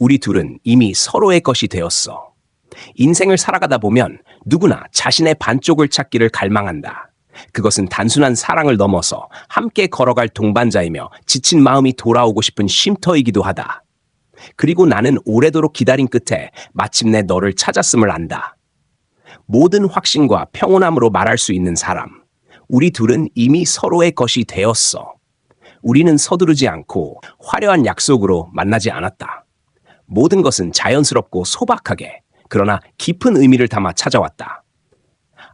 우리 둘은 이미 서로의 것이 되었어. 인생을 살아가다 보면 누구나 자신의 반쪽을 찾기를 갈망한다. 그것은 단순한 사랑을 넘어서 함께 걸어갈 동반자이며 지친 마음이 돌아오고 싶은 쉼터이기도 하다. 그리고 나는 오래도록 기다린 끝에 마침내 너를 찾았음을 안다. 모든 확신과 평온함으로 말할 수 있는 사람. 우리 둘은 이미 서로의 것이 되었어. 우리는 서두르지 않고 화려한 약속으로 만나지 않았다. 모든 것은 자연스럽고 소박하게, 그러나 깊은 의미를 담아 찾아왔다.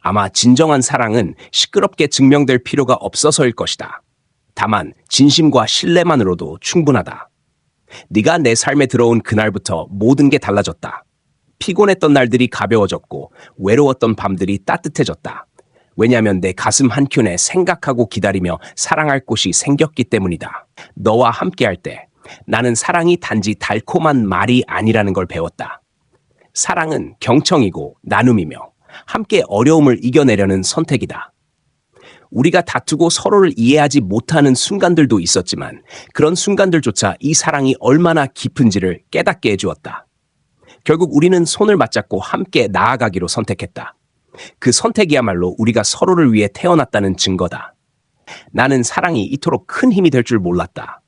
아마 진정한 사랑은 시끄럽게 증명될 필요가 없어서일 것이다. 다만 진심과 신뢰만으로도 충분하다. 네가 내 삶에 들어온 그날부터 모든 게 달라졌다. 피곤했던 날들이 가벼워졌고 외로웠던 밤들이 따뜻해졌다. 왜냐하면 내 가슴 한켠에 생각하고 기다리며 사랑할 곳이 생겼기 때문이다. 너와 함께할 때 나는 사랑이 단지 달콤한 말이 아니라는 걸 배웠다. 사랑은 경청이고 나눔이며 함께 어려움을 이겨내려는 선택이다. 우리가 다투고 서로를 이해하지 못하는 순간들도 있었지만 그런 순간들조차 이 사랑이 얼마나 깊은지를 깨닫게 해주었다. 결국 우리는 손을 맞잡고 함께 나아가기로 선택했다. 그 선택이야말로 우리가 서로를 위해 태어났다는 증거다. 나는 사랑이 이토록 큰 힘이 될 줄 몰랐다.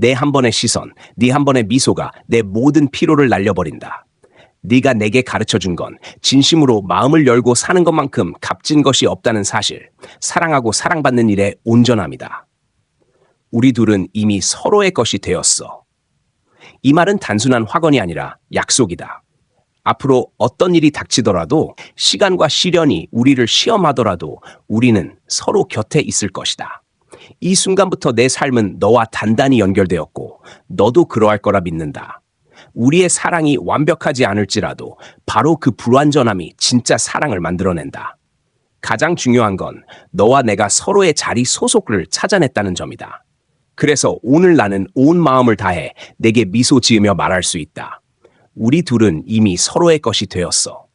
내 한 번의 시선, 네 한 번의 미소가 내 모든 피로를 날려버린다. 네가 내게 가르쳐 준 건 진심으로 마음을 열고 사는 것만큼 값진 것이 없다는 사실, 사랑하고 사랑받는 일의 온전함이다. 우리 둘은 이미 서로의 것이 되었어. 이 말은 단순한 확언이 아니라 약속이다. 앞으로 어떤 일이 닥치더라도 시간과 시련이 우리를 시험하더라도 우리는 서로 곁에 있을 것이다. 이 순간부터 내 삶은 너와 단단히 연결되었고 너도 그러할 거라 믿는다. 우리의 사랑이 완벽하지 않을지라도 바로 그 불완전함이 진짜 사랑을 만들어낸다. 가장 중요한 건 너와 내가 서로의 자리 소속을 찾아냈다는 점이다. 그래서 오늘 나는 온 마음을 다해 내게 미소 지으며 말할 수 있다. 우리 둘은 이미 서로의 것이 되었어.